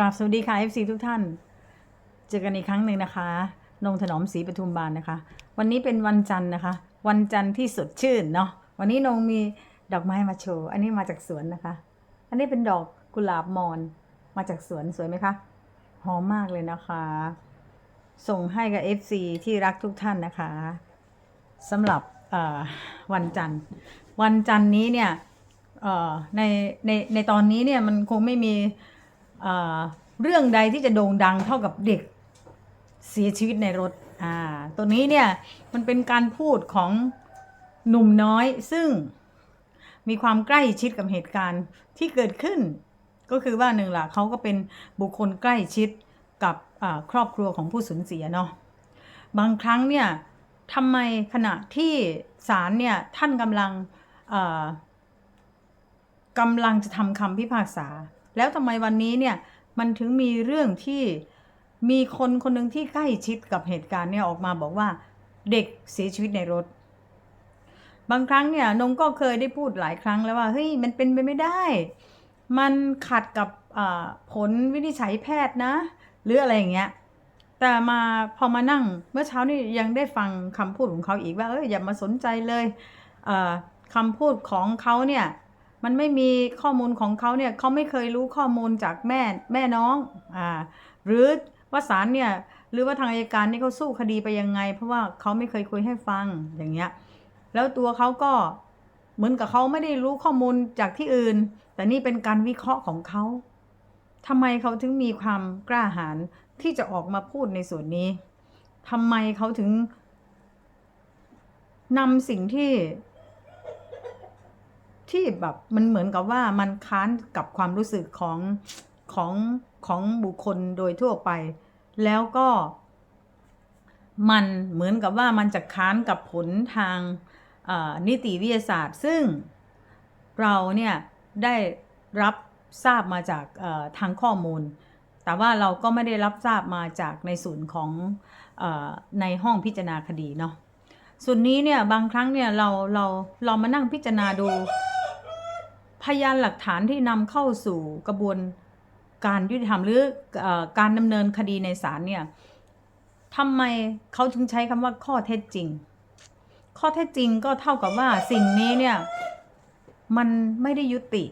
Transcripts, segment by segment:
กราบสวัสดีค่ะ FC ทุกท่าน เจอกันอีกครั้งหนึ่งนะคะ นงถนอมศรีปทุมบานนะคะ วันนี้เป็นวันจันทร์นะคะ วันจันทร์ที่สดชื่นเนาะ วันนี้นงมีดอกไม้มาโชว์ อันนี้มาจากสวนนะคะ อันนี้เป็นดอกกุหลาบมอน มาจากสวนสวยไหมคะ หอมมากเลยนะคะ ส่งให้กับ FC ที่รักทุกท่านนะคะสำหรับวันจันทร์ วันจันทร์นี้เนี่ยในในในตอนนี้เนี่ยมันคงไม่มี เรื่องใดที่จะโด่งดังเท่ากับเด็กเสียชีวิตในรถอ่าตัวนี้เนี่ยมันเป็นการพูดของหนุ่มน้อยซึ่งมีความใกล้ชิดกับเหตุการณ์ที่เกิดขึ้น ก็คือว่าหนึ่งล่ะเขาก็เป็นบุคคลใกล้ชิดกับครอบครัวของผู้สูญเสียเนาะบางครั้งเนี่ยทำไมขณะที่ศาลเนี่ยท่านกำลังกำลังจะทำคำพิพากษา แล้วทำไมวันนี้เนี่ยมันถึงมีเรื่องที่มีคนคนหนึ่งที่ใกล้ชิดกับเหตุการณ์เนี่ยออกมาบอกว่าเด็กเสียชีวิตในรถ บางครั้งเนี่ยนงก็เคยได้พูดหลายครั้งแล้วว่าเฮ้ยมันเป็นไปไม่ได้ มันขัดกับผลวินิจฉัยแพทย์นะ หรืออะไรอย่างเงี้ยแต่มาพอมานั่งเมื่อเช้านี่ยังได้ฟังคำพูดของเขาอีกว่าเอออย่ามาสนใจเลยเอ่อคำพูดของเขาเนี่ย มันไม่มีข้อมูลของเขาเนี่ยเขาไม่เคยรู้ข้อมูลจากแม่แม่น้องอ่าหรือว่าศาลเนี่ยหรือว่าทางอายการนี่เขาสู้คดีไปยังไง เพราะว่าเขาไม่เคยคุยให้ฟังอย่างเงี้ยแล้วตัวเขาก็เหมือนกับเขาไม่ได้รู้ข้อมูลจากที่อื่น แต่นี่เป็นการวิเคราะห์ของเขาทำไมเขาถึงมีความกล้าหาญที่จะออกมาพูดในส่วนนี้ทำไมเขาถึงนำสิ่งที่ ที่แบบมันเหมือนกับว่ามันค้านกับความรู้สึกของของของบุคคลโดยทั่วไป แล้วก็ มันเหมือนกับว่ามันจะค้านกับผลทางนิติวิทยาศาสตร์ ซึ่งเราเนี่ยได้รับทราบมาจากทางข้อมูล แต่ว่าเราก็ไม่ได้รับทราบมาจากในส่วนของอในห้องพิจารณาคดีเนาะส่วนนี้เนี่ยบางครั้งเนี่ยเราเราเรามานั่งพิจารณาดู พยานหลักฐานที่นำเข้าสู่กระบวนการยุติธรรมหรืออการดำเนินคดีในศาลเนี่ยทำไมเขาถึงใช้คำว่าข้อเท็จจริง ข้อเท็จจริงก็เท่ากับว่าสิ่งนี้เนี่ยมันไม่ได้ยุติ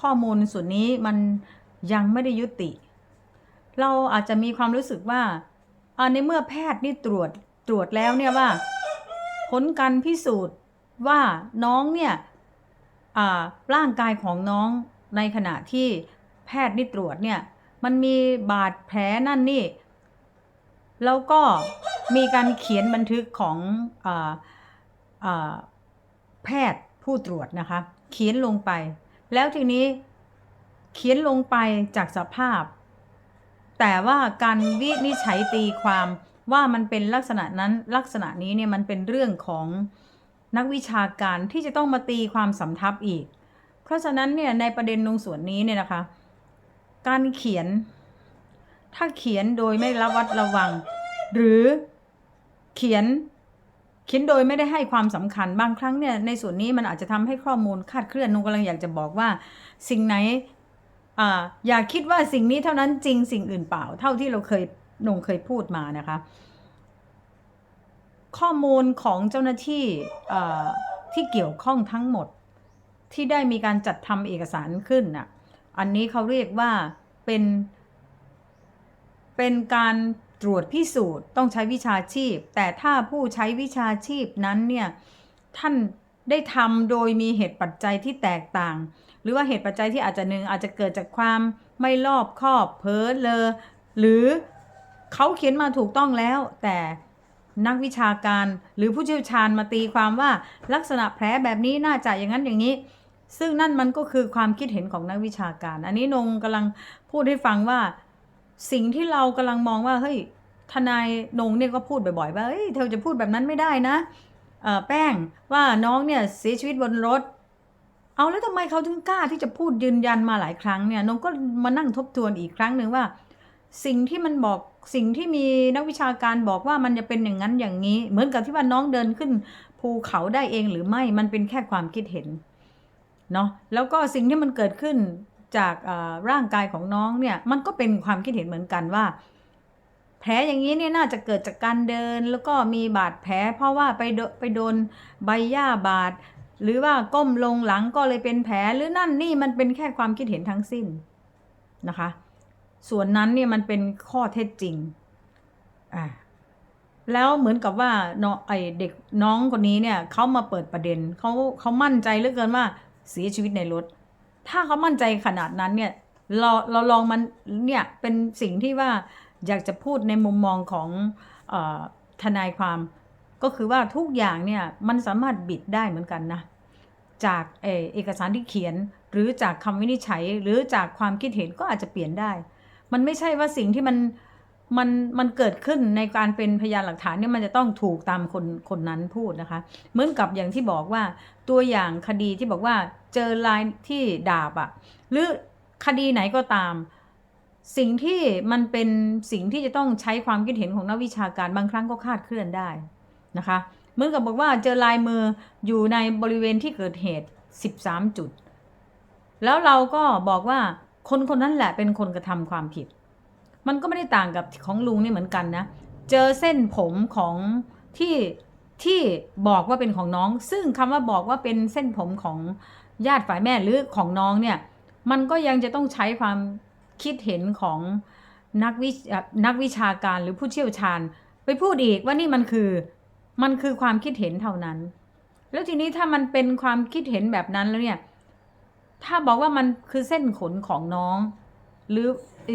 ข้อมูลส่วนนี้มันยังไม่ได้ยุติ เราอาจจะมีความรู้สึกว่าในเมื่อแพทย์นี่ตรวจตรวจแล้วเนี่ยว่า ผลการพิสูจน์ว่าน้องเนี่ย ร่างกายของน้องในขณะที่แพทย์นี่ตรวจเนี่ยมันมีบาดแผลนั่นนี่ แล้วก็มีการเขียนบันทึกของออแพทย์ผู้ตรวจนะคะ เขียนลงไป แล้วทีนี้เขียนลงไปจากสภาพ แต่ว่าการวินิจฉัยตีความว่ามันเป็นลักษณะนั้นลักษณะนี้เนี่ยมันเป็นเรื่องของ นักวิชาการที่จะต้องมาตีความสำทับอีก เพราะฉะนั้นเนี่ยในประเด็นตรงส่วนนี้เนี่ยนะคะ การเขียน ถ้าเขียนโดยไม่ระวัดระวัง หรือเขียนเขียนโดยไม่ได้ให้ความสำคัญบางครั้งเนี่ยในส่วนนี้มันอาจจะทำให้ข้อมูลคลาดเคลื่อนนุกำลังอยากจะบอกว่า สิ่งไหนอ่าอย่าคิดว่าสิ่งนี้เท่านั้นจริงสิ่งอื่นเปล่า เท่าที่เราเคยนงเคยพูดมานะคะ ข้อมูลของเจ้าหน้าที่ที่เกี่ยวข้องทั้งหมด ที่ได้มีการจัดทำเอกสารขึ้นน่ะอันนี้เขาเรียกว่าเป็น เป็นการตรวจพิสูจน์ต้องใช้วิชาชีพ แต่ถ้าผู้ใช้วิชาชีพนั้นเนี่ยท่านได้ทำโดยมีเหตุปัจจัยที่แตกต่าง หรือว่าเหตุปัจจัยที่อาจจะหนึ่งอาจจะเกิดจากความไม่รอบคอบเพ้อเลอหรือเขาเขียนมาถูกต้องแล้ว แต่ นักวิชาการ หรือผู้เชี่ยวชาญมาตีความว่าลักษณะแผลแบบนี้น่าจะอย่างนั้นอย่างนี้ ซึ่งนั่นมันก็คือความคิดเห็นของนักวิชาการ อันนี้นงกำลังพูดให้ฟังว่า สิ่งที่เรากำลังมองว่าเฮ้ยทนายนงเนี่ยก็พูดบ่อยๆว่าเฮ้ยเธอจะพูดแบบนั้นไม่ได้นะเอ่อแป้งว่าน้องเนี่ยเสียชีวิตบนรถ เอาแล้วทำไมเขาถึงกล้าที่จะพูดยืนยันมาหลายครั้งเนี่ยนงก็มานั่งทบทวนอีกครั้งหนึ่งว่า สิ่งที่มันบอก สิ่งที่มีนักวิชาการบอกว่ามันจะเป็นอย่างนั้นอย่างนี้ เหมือนกับที่ว่าน้องเดินขึ้น ภูเขาได้เองหรือไม่มันเป็นแค่ความคิดเห็นเนาะแล้วก็สิ่งที่มันเกิดขึ้นจากร่างกายของน้องเนี่ยมันก็เป็นความคิดเห็นเหมือนกันว่า แผลอย่างนี้เนี่ยน่าจะเกิดจากการเดินแล้วก็มีบาดแผล เพราะว่าไปไปโดนใบหญ้าบาดหรือว่าก้มลงหลังก็เลยเป็นแผลหรือนั่นนี่มันเป็นแค่ความคิดเห็นทั้งสิ้นนะคะ ส่วนนั้นเนี่ยมันเป็นข้อเท็จจริงอ่าแล้วเหมือนกับว่าเน้อไอเด็กน้องคนนี้เนี่ยเขามาเปิดประเด็นเขาเขามั่นใจเหลือเกินว่าเสียชีวิตในรถ ถ้าเขามั่นใจขนาดนั้นเนี่ยเราเราลองมันเนี่ยเป็นสิ่งที่ว่าอยากจะพูดในมุมมองของอทนายความ ก็คือว่าทุกอย่างเนี่ยมันสามารถบิดได้เหมือนกันนะจากเอเอกสารที่เขียน หรือจากคำวินิจฉัย หรือจากความคิดเห็นก็อาจจะเปลี่ยนได้ มันไม่ใช่ว่าสิ่งที่มันมันมันเกิดขึ้นในการเป็นพยานหลักฐานเนี่ยมันจะต้องถูกตามคนคนนั้นพูดนะคะ เหมือนกับอย่างที่บอกว่าตัวอย่างคดีที่บอกว่าเจอลายที่ดาบอะหรือคดีไหนก็ตาม สิ่งที่มันเป็นสิ่งที่จะต้องใช้ความคิดเห็นของนักวิชาการบางครั้งก็คาดเคลื่อนได้นะคะเหมือนกับบอกว่าเจอลายมืออยู่ในบริเวณที่เกิดเหตุ 13 จุด แล้วเราก็บอกว่า คนคนนั้นแหละเป็นคนกระทำความผิด มันก็ไม่ได้ต่างกับของลุงนี่เหมือนกันนะ เจอเส้นผมของที่ที่บอกว่าเป็นของน้อง ซึ่งคำว่าบอกว่าเป็นเส้นผมของญาติฝ่ายแม่หรือของน้องเนี่ย มันก็ยังจะต้องใช้ความคิดเห็นของนักวินักวิชาการหรือผู้เชี่ยวชาญ ไปพูดอีกว่านี่มันคือมันคือความคิดเห็นเท่านั้น แล้วทีนี้ถ้ามันเป็นความคิดเห็นแบบนั้นแล้วเนี่ย ถ้าบอกว่ามันคือเส้นขนของน้อง หรือ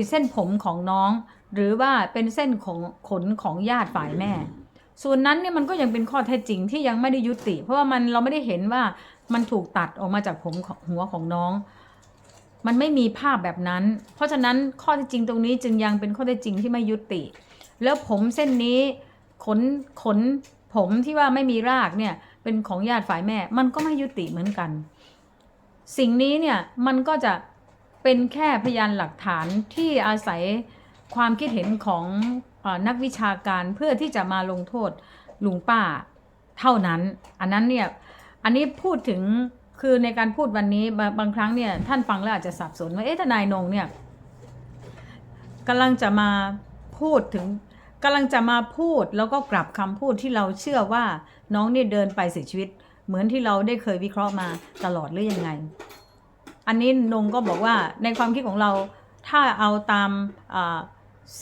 เส้นผมของน้อง หรือว่าเป็นเส้นของขนของญาติฝ่ายแม่ ส่วนนั้นเนี่ยมันก็ยังเป็นข้อเท็จจริงที่ยังไม่ได้ยุติ เพราะว่ามันเราไม่ได้เห็นว่ามันถูกตัดออกมาจากผมของหัวของน้อง มันไม่มีภาพแบบนั้น เพราะฉะนั้นข้อเท็จจริงตรงนี้จึงยังเป็นข้อเท็จจริงที่ไม่ยุติ แล้วผมเส้นนี้ขนขนผมที่ว่าไม่มีรากเนี่ยเป็นของญาติฝ่ายแม่ มันก็ไม่ยุติเหมือนกัน สิ่งนี้เนี่ยมันก็จะเป็นแค่พยานหลักฐานที่อาศัยความคิดเห็นของอนักวิชาการเพื่อที่จะมาลงโทษลุงป้าเท่านั้น อันนั้นเนี่ยอันนี้พูดถึงคือในการพูดวันนี้บางบางครั้งเนี่ยท่านฟังแล้วอาจจะสับสนว่าเอ๊ะทนายนงเนี่ยกำลังจะมาพูดถึงกำลังจะมาพูดแล้วก็กลับคำพูดที่เราเชื่อว่าน้องเนี่ยเดินไปเสียชีวิต เหมือนที่เราได้เคยวิเคราะห์มาตลอดหรือยังไง อันนี้นงก็บอกว่าในความคิดของเราถ้าเอาตาม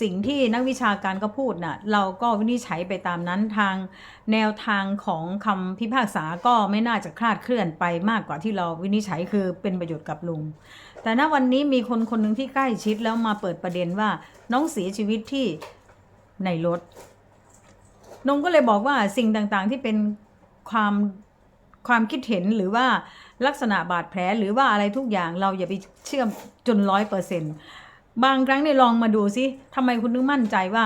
สิ่งที่นักวิชาการก็พูดน่ะเราก็วินิจฉัยไปตามนั้นทางแนวทางของคำพิพากษาก็ไม่น่าจะคลาดเคลื่อนไปมากกว่าที่เราวินิจฉัยคือเป็นประโยชน์กับลุง แต่ณวันนี้มีคนคนหนึ่งที่ใกล้ชิดแล้วมาเปิดประเด็นว่าน้องเสียชีวิตที่ในรถนงก็เลยบอกว่าสิ่งต่างๆที่เป็นความ ความคิดเห็นหรือว่าลักษณะบาดแผลหรือว่าอะไรทุกอย่างเราอย่าไปเชื่อมจนร้อยเปอร์เซ็นต์บางครั้งเนี่ยลองมาดูซิทำไมคุณนึกมั่นใจว่า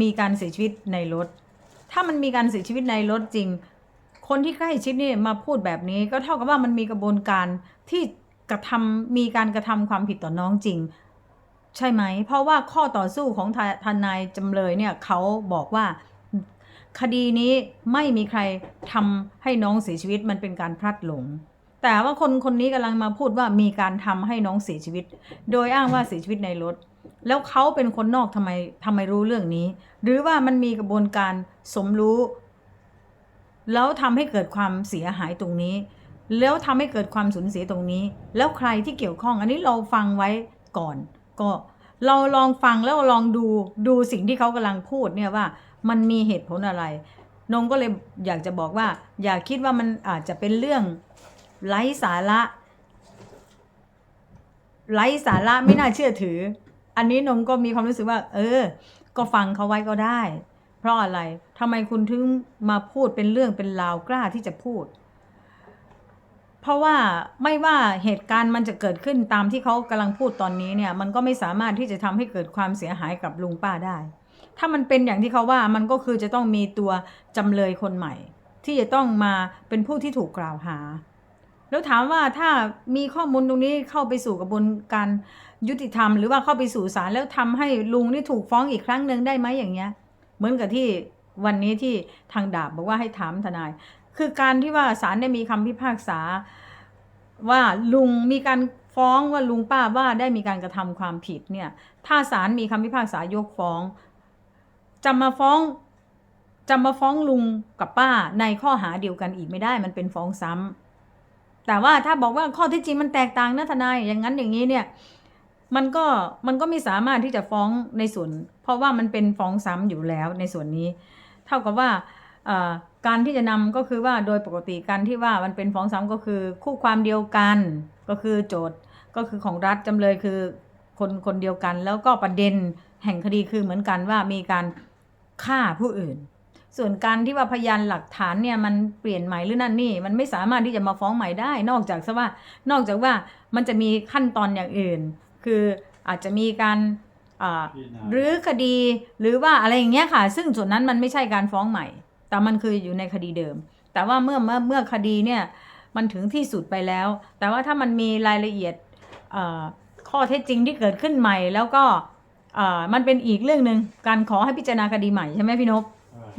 มีการเสียชีวิตในรถ ถ้ามันมีการเสียชีวิตในรถจริง คนที่ใกล้ชิดนี่มาพูดแบบนี้ ก็เท่ากับว่ามันมีกระบวนการที่กระทำมีการกระทำความผิดต่อน้องจริง ใช่ไหม เพราะว่าข้อต่อสู้ของทนายจำเลยเนี่ยเขาบอกว่า คดีนี้ไม่มีใครทำให้น้องเสียชีวิตมันเป็นการพลัดหลง แต่ว่าคนคนนี้กำลังมาพูดว่ามีการทำให้น้องเสียชีวิต โดยอ้างว่าเสียชีวิตในรถ แล้วเขาเป็นคนนอกทำไมทำไมรู้เรื่องนี้ หรือว่ามันมีกระบวนการสมรู้ แล้วทำให้เกิดความเสียหายตรงนี้ แล้วทำให้เกิดความสูญเสียตรงนี้ แล้วใครที่เกี่ยวข้อง อันนี้เราฟังไว้ก่อน ก็เราลองฟังแล้วลองดูดูสิ่งที่เขากำลังพูดเนี่ยว่า มันมีเหตุผลอะไร นงก็เลยอยากจะบอกว่า อย่าคิดว่ามันอาจจะเป็นเรื่องไร้สาระไร้สาระไม่น่าเชื่อถือ อันนี้นงก็มีความรู้สึกว่า เออ ก็ฟังเขาไว้ก็ได้ เพราะอะไรทำไมคุณถึงมาพูดเป็นเรื่องเป็นราวกล้าที่จะพูด เพราะว่าไม่ว่าเหตุการณ์มันจะเกิดขึ้นตามที่เขากำลังพูดตอนนี้เนี่ย มันก็ไม่สามารถที่จะทำให้เกิดความเสียหายกับลุงป้าได้ ถ้ามันเป็นอย่างที่เขาว่ามันก็คือจะต้องมีตัวจำเลยคนใหม่ ที่จะต้องมาเป็นผู้ที่ถูกกล่าวหา แล้วถามว่าถ้ามีข้อมูลตรงนี้เข้าไปสู่กระบวนการยุติธรรมหรือว่าเข้าไปสู่ศาลแล้วทำให้ลุงนี่ถูกฟ้องอีกครั้งหนึ่งได้ไหมอย่างเงี้ย เหมือนกับที่วันนี้ที่ทางดาบบอกว่าให้ถามทนาย คือการที่ว่าศาลได้มีคำพิพากษา ว่าลุงมีการฟ้องว่าลุงป้าว่าได้มีการกระทำความผิดเนี่ย ถ้าศาลมีคำพิพากษายกฟ้อง จะมาฟ้องจะมาฟ้องลุงกับป้าในข้อหาเดียวกันอีกไม่ได้ มันเป็นฟ้องซ้ำแต่ว่าถ้าบอกว่าข้อที่จริงมันแตกต่างนะทนายอย่างนั้นอย่างนี้เนี่ยมันก็มันก็ไม่สามารถที่จะฟ้องในส่วน เพราะว่ามันเป็นฟ้องซ้ำอยู่แล้วในส่วนนี้ เท่ากับว่าการที่จะนำก็คือว่าโดยปกติการที่ว่ามันเป็นฟ้องซ้ำก็คือ คู่ความเดียวกันก็คือโจทย์ก็คือของรัฐจำเลยคือคนคนเดียวกัน แล้วก็ประเด็นแห่งคดีคือเหมือนกันว่ามีการ ฆ่าผู้อื่น ส่วนการที่ว่าพยานหลักฐานเนี่ยมันเปลี่ยนใหม่หรือนั่นนี่ มันไม่สามารถที่จะมาฟ้องใหม่ได้ นอกจากซะว่า นอกจากว่ามันจะมีขั้นตอนอย่างอื่น คืออาจจะมีการอ่าพิจารณาหรือคดีหรือว่าอะไรอย่างเงี้ยค่ะ ซึ่งส่วนนั้นมันไม่ใช่การฟ้องใหม่ แต่มันคืออยู่ในคดีเดิม แต่ว่าเมื่อเมื่อเมื่อคดีเนี่ยมันถึงที่สุดไปแล้ว แต่ว่าถ้ามันมีรายละเอียดเอ่อข้อเท็จจริงที่เกิดขึ้นใหม่แล้วก็เอ่อมันเป็นอีกเรื่องหนึ่งการขอให้พิจารณาคดีใหม่ใช่ไหมพี่นพ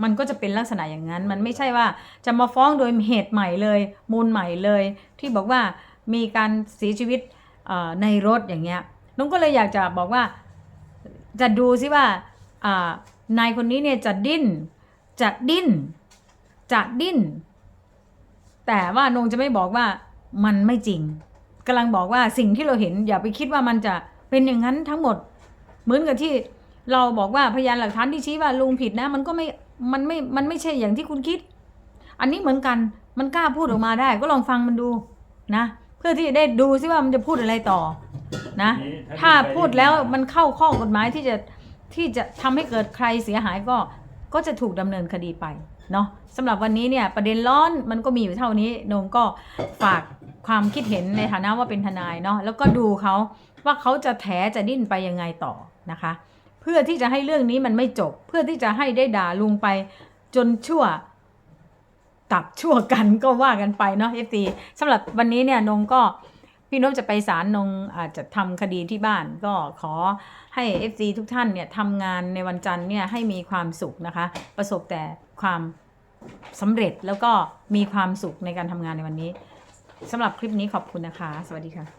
มันก็จะเป็นลักษณะอย่างนั้น มันไม่ใช่ว่าจะมาฟ้องโดยเหตุใหม่เลย มูลใหม่เลย ที่บอกว่ามีการเสียชีวิตเอ่อในรถอย่างเงี้ยน้องก็เลยอยากจะบอกว่าจะดูซิว่าอ่านายคนนี้เนี่ยจะดิ้น จะดิ้น จะดิ้น แต่ว่านงจะไม่บอกว่ามันไม่จริงกำลังบอกว่าสิ่งที่เราเห็นอย่าไปคิดว่ามันจะเป็นอย่างนั้นทั้งหมด เหมือนกับที่เราบอกว่าพยานหลักฐานที่ชี้ว่าลุงผิดนะ มันก็ไม่มันไม่มันไม่ใช่อย่างที่คุณคิด อันนี้เหมือนกันมันกล้าพูดออกมาได้ ก็ลองฟังมันดูนะ เพื่อที่จะได้ดูซิว่ามันจะพูดอะไรต่อนะ ถ้าพูดแล้วมันเข้าข้อกฎหมายที่จะที่จะทำให้เกิดใครเสียหายก็ก็จะถูกดำเนินคดีไปเนาะสำหรับวันนี้เนี่ยประเด็นร้อนมันก็มีอยู่เท่านี้นงก็ฝากความคิดเห็นในฐานะว่าเป็นทนายเนาะแล้วก็ดูเขาว่าเขาจะแถจะดิ้นไปยังไงต่อ นะคะ เพื่อที่จะให้เรื่องนี้มันไม่จบ เพื่อที่จะให้ได้ด่าลุงไปจนชั่วตับชั่วกันก็ว่ากันไปเนาะเอฟซีสำหรับวันนี้เนี่ยนงก็พี่นพจะไปศาลนงอาจจะทำคดีที่บ้านก็ขอให้ FC ทุกท่านเนี่ยทำงานในวันจันทร์เนี่ยให้มีความสุขนะคะ ประสบแต่ความสำเร็จแล้วก็มีความสุขในการทำงานในวันนี้สำหรับคลิปนี้ขอบคุณนะคะ สวัสดีค่ะ